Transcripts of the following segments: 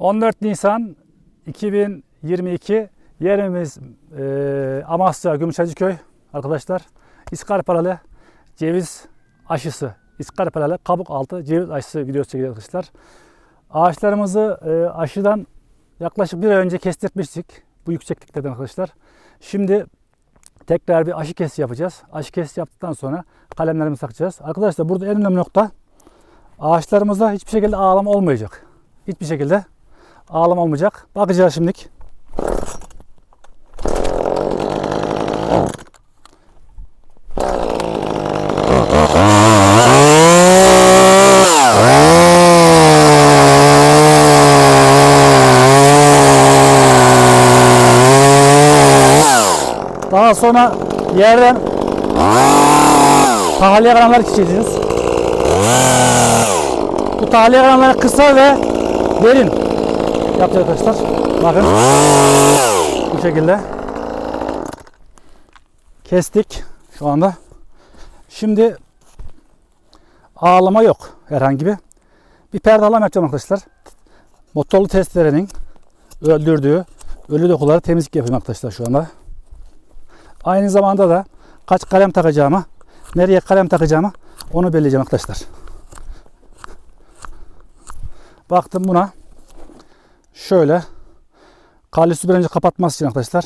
14 Nisan 2022 yerimiz e, Amasya Gümüşhacıköy arkadaşlar. İskarparalı ceviz aşısı, İskarparalı kabuk altı ceviz aşısı videosu çekiyoruz arkadaşlar. Ağaçlarımızı e, aşıdan yaklaşık bir ay önce kestirtmiştik bu yüksekliklerden arkadaşlar. Şimdi tekrar bir aşı kesi yapacağız. Aşı kesi yaptıktan sonra kalemlerimizi takacağız. Arkadaşlar burada en önemli nokta ağaçlarımızda hiçbir şekilde ağlama olmayacak. Hiçbir şekilde ağlama olmayacak. Bakacağız şimdilik. Daha sonra yerden tahliye kanalları çizeceğiz. Bu tahliye kanalları kısa ve derin yapacağız arkadaşlar. Bakın. Bu şekilde. Kestik şu anda. Şimdi ağlama yok herhangi bir. Bir perdalama yapacağım arkadaşlar. Motorlu testerenin öldürdüğü ölü dokuları temizlik yapıyorum arkadaşlar şu anda. Aynı zamanda da kaç kalem takacağımı, nereye kalem takacağımı onu belirleyeceğim arkadaşlar. Baktım buna. Şöyle kalyüsü bir önce kapatması için arkadaşlar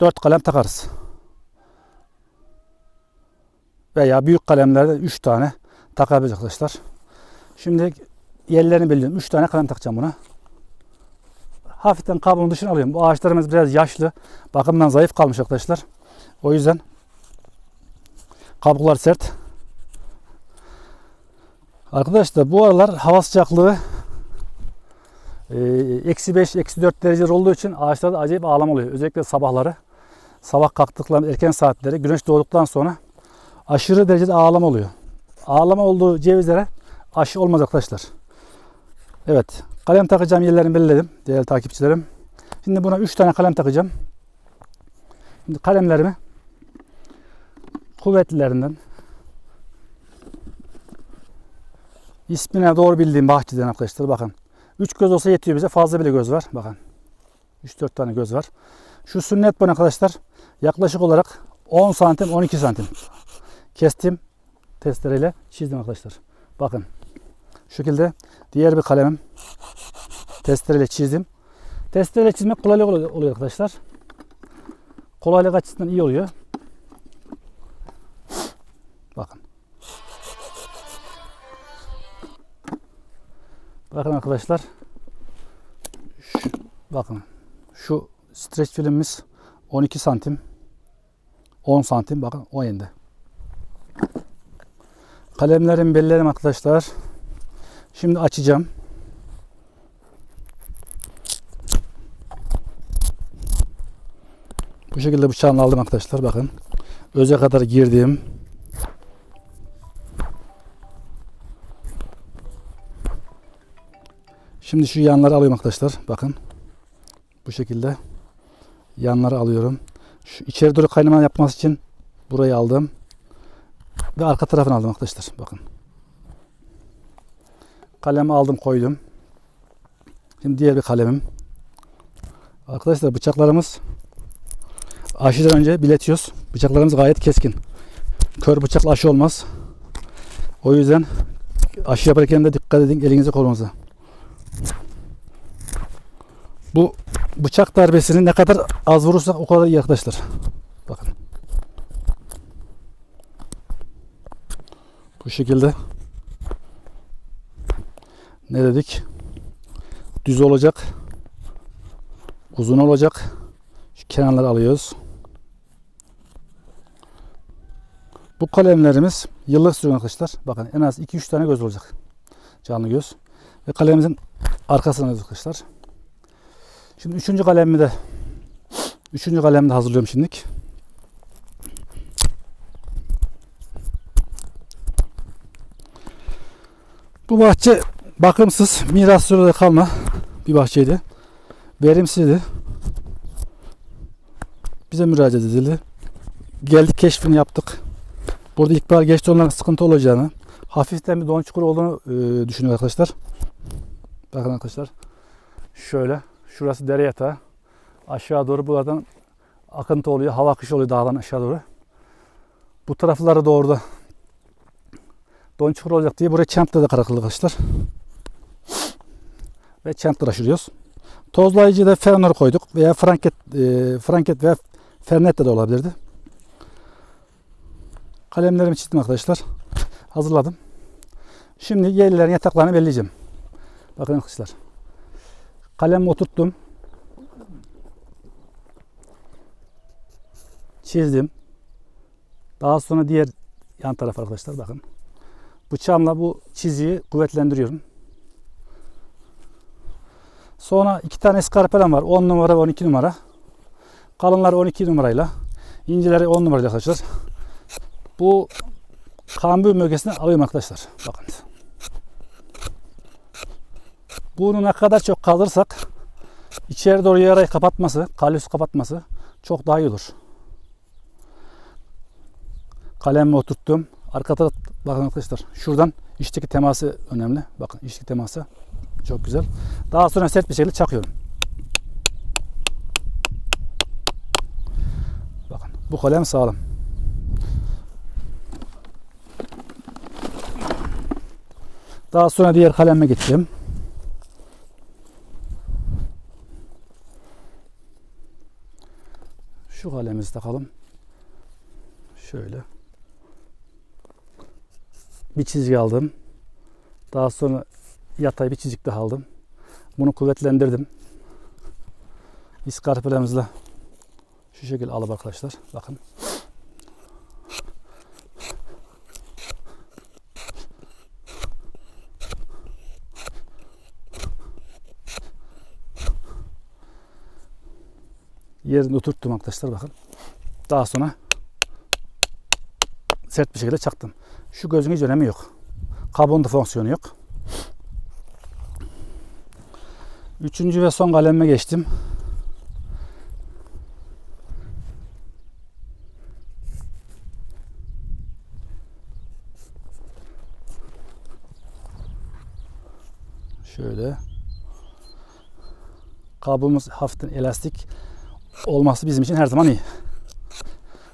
4 kalem takarız. Veya büyük kalemlerde 3 tane takabiliriz arkadaşlar. Şimdi yerlerini belirliyorum. 3 tane kalem takacağım buna. Hafiften kabuğun dışına alıyorum. Bu ağaçlarımız biraz yaşlı. Bakımdan zayıf kalmış arkadaşlar. O yüzden kabuklar sert. Arkadaşlar bu aralar hava sıcaklığı eksi 5, eksi 4 derece olduğu için ağaçlarda acayip ağlama oluyor. Özellikle sabahları. Sabah kalktıklarında erken saatleri güneş doğduktan sonra aşırı derecede ağlama oluyor. Ağlama olduğu cevizlere aşı olmaz arkadaşlar. Evet. Kalem takacağım yerlerini belirledim değerli takipçilerim. Şimdi buna 3 tane kalem takacağım. Şimdi kalemlerimi kuvvetlilerinden ismine doğru bildiğim bahçeden arkadaşlar bakın. 3 göz olsa yetiyor bize. Fazla bile göz var. Bakın. 3-4 tane göz var. Şu sünnet boyu arkadaşlar yaklaşık olarak 10 santim 12 santim kestim testereyle çizdim arkadaşlar. Bakın. Şu şekilde diğer bir kalemim testereyle çizdim. Testereyle çizmek kolaylık oluyor arkadaşlar. Kolaylık açısından iyi oluyor. Bakın arkadaşlar. Şu, bakın. Şu streç filmimiz 12 santim. 10 santim. Bakın o yönde. Kalemlerin bellerim arkadaşlar. Şimdi açacağım. Bu şekilde bıçağını aldım arkadaşlar. Bakın. Öze kadar girdim. Şimdi şu yanları alıyorum arkadaşlar. Bakın. Bu şekilde yanları alıyorum. Şu içeri doğru kaynama yapması için burayı aldım. Ve arka tarafını aldım arkadaşlar. Bakın. Kalemi aldım koydum. Şimdi diğer bir kalemim. Arkadaşlar bıçaklarımız aşıdan önce biletiyoruz. Bıçaklarımız gayet keskin. Kör bıçakla aşı olmaz. O yüzden aşı yaparken de dikkat edin elinize kolunuza. Bu bıçak darbesini ne kadar az vurursak o kadar iyi arkadaşlar. Bakın. Bu şekilde ne dedik? Düz olacak. Uzun olacak. Şu kenarları alıyoruz. Bu kalemlerimiz yıllık sürüyor arkadaşlar. Bakın en az 2-3 tane göz olacak. Canlı göz. Ve kalemimizin arkasına arkadaşlar. Şimdi üçüncü kalemimi de üçüncü kalemimi de hazırlıyorum şimdilik. Bu bahçe bakımsız, miras sürede kalma bir bahçeydi. Verimsizdi. Bize müracaat edildi. Geldik keşfini yaptık. Burada ilkbahar geç donlarla sıkıntı olacağını, hafiften bir don çukur olduğunu e, düşünüyor arkadaşlar. Bakın arkadaşlar. Şöyle. Şurası dere yatağı. Aşağı doğru buradan akıntı oluyor. Hava akışı oluyor dağdan aşağı doğru. Bu taraflara doğru da don çukur olacak diye buraya çentle de karakıldı arkadaşlar. Ve çentle aşırıyoruz. Tozlayıcı da Fernor koyduk veya Franket, e, Franket veya Fernette de olabilirdi. Kalemlerimi çizdim arkadaşlar. Hazırladım. Şimdi yerlerin yataklarını belleyeceğim. Bakın arkadaşlar. Kalemi oturttum. Çizdim. Daha sonra diğer yan taraf arkadaşlar bakın. Bıçağımla bu çiziyi kuvvetlendiriyorum. Sonra iki tane skarpelem var. 10 numara ve 12 numara. Kalınları 12 numarayla. inceleri 10 numarayla arkadaşlar. Bu kambur bölgesine alıyorum arkadaşlar. Bakın. Bunu ne kadar çok kaldırırsak içeri doğru yarayı kapatması, kalyus kapatması çok daha iyi olur. Kalemimi oturttum. Arka taraf bakın arkadaşlar. Şuradan içteki teması önemli. Bakın içteki teması çok güzel. Daha sonra sert bir şekilde çakıyorum. Bakın bu kalem sağlam. Daha sonra diğer kaleme gittim. Şu kalemizi takalım. Şöyle. Bir çizgi aldım. Daha sonra yatay bir çizik daha aldım. Bunu kuvvetlendirdim. İskarpelemizle şu şekilde alıp arkadaşlar. Bakın. Yerini oturttum arkadaşlar bakın. Daha sonra sert bir şekilde çaktım. Şu gözün hiç önemi yok. Kabuğun da fonksiyonu yok. Üçüncü ve son kalemime geçtim. Şöyle. Kabuğumuz hafiften elastik olması bizim için her zaman iyi.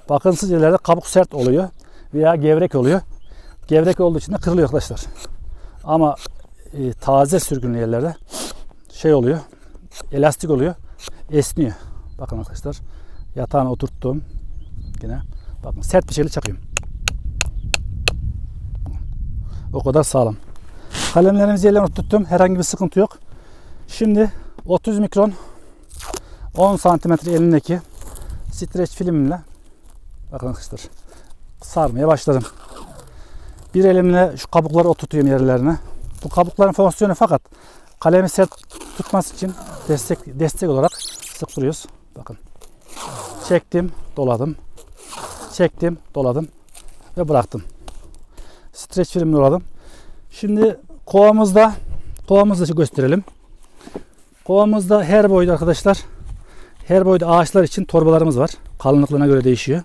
Bakımsız yerlerde kabuk sert oluyor veya gevrek oluyor. Gevrek olduğu için de kırılıyor arkadaşlar. Ama e, taze sürgünlü yerlerde şey oluyor. Elastik oluyor. Esniyor. Bakın arkadaşlar. Yatağına oturttum. Yine bakın sert bir şekilde çakıyorum. O kadar sağlam. Kalemlerimizi yerlerine oturttum. Herhangi bir sıkıntı yok. Şimdi 30 mikron 10 santimetre elindeki streç filmle bakın arkadaşlar sarmaya başladım. Bir elimle şu kabukları oturtuyorum yerlerine. Bu kabukların fonksiyonu fakat kalemi sert tutması için destek destek olarak sıktırıyoruz. Bakın. Çektim, doladım. Çektim, doladım ve bıraktım. Streç film doladım. Şimdi kovamızda kovamızda gösterelim. Kovamızda her boyda arkadaşlar her boyda ağaçlar için torbalarımız var. Kalınlıklarına göre değişiyor.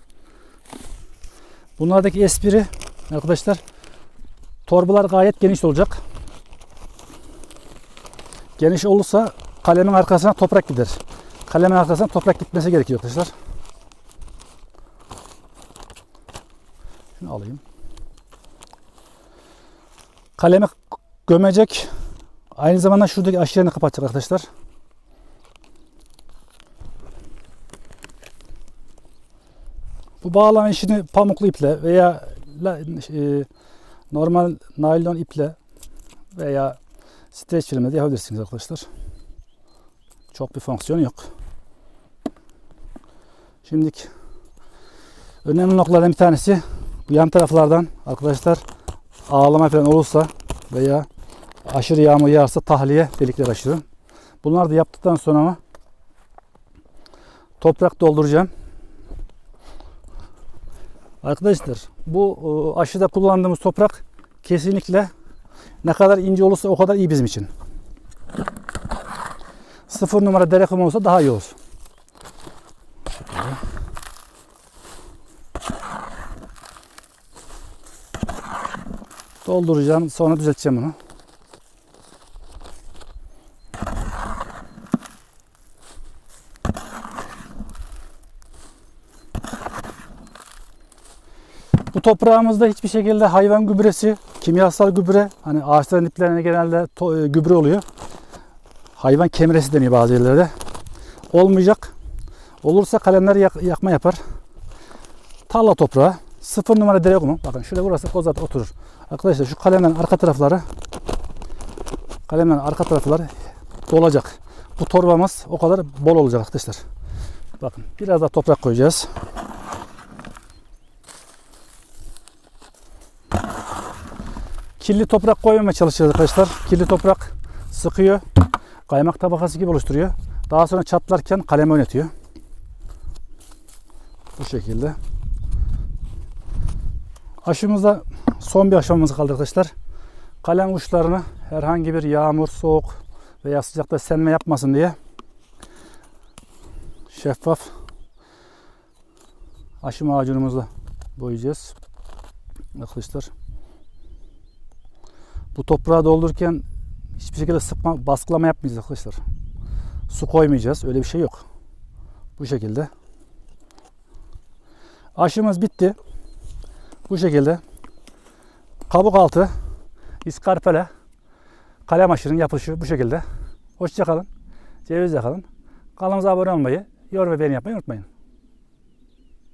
Bunlardaki espri arkadaşlar torbalar gayet geniş olacak. Geniş olursa kalemin arkasına toprak gider. Kalemin arkasına toprak gitmesi gerekiyor arkadaşlar. Şunu alayım. Kalemi gömecek. Aynı zamanda şuradaki aşağıya kapatacak arkadaşlar. Bu bağlama işini pamuklu iple veya e, normal naylon iple veya streç filmle de yapabilirsiniz arkadaşlar. Çok bir fonksiyon yok. Şimdi önemli noktalardan bir tanesi bu yan taraflardan arkadaşlar ağlama falan olursa veya aşırı yağmur yağarsa tahliye delikler aşırı. Bunları da yaptıktan sonra toprak dolduracağım. Arkadaşlar bu aşıda kullandığımız toprak kesinlikle ne kadar ince olursa o kadar iyi bizim için. Sıfır numara dere kum olsa daha iyi olur. Dolduracağım sonra düzelteceğim bunu. Toprağımızda hiçbir şekilde hayvan gübresi, kimyasal gübre, hani ağaçların diplerine genelde e, gübre oluyor. Hayvan kemiresi deniyor bazı yerlerde. Olmayacak. Olursa kalemler yak- yakma yapar. Tarla toprağı. Sıfır numara dere kumu. Bakın şurada burası kozat oturur. Arkadaşlar şu kalemlerin arka tarafları kalemlerin arka tarafları dolacak. Bu torbamız o kadar bol olacak arkadaşlar. Bakın biraz daha toprak koyacağız. Kirli toprak koymamaya çalışacağız arkadaşlar. Kirli toprak sıkıyor. Kaymak tabakası gibi oluşturuyor. Daha sonra çatlarken kalem oynatıyor. Bu şekilde. Aşımızda son bir aşamamız kaldı arkadaşlar. Kalem uçlarını herhangi bir yağmur, soğuk veya sıcakta senme yapmasın diye şeffaf aşı macunumuzla boyayacağız. Arkadaşlar bu toprağı doldururken hiçbir şekilde sıkma, baskılama yapmayacağız arkadaşlar. Su koymayacağız. Öyle bir şey yok. Bu şekilde. Aşımız bitti. Bu şekilde. Kabuk altı iskarpele kalem aşırının yapılışı bu şekilde. Hoşçakalın. Ceviz yakalın. Kanalımıza abone olmayı, yorum ve beğeni yapmayı unutmayın.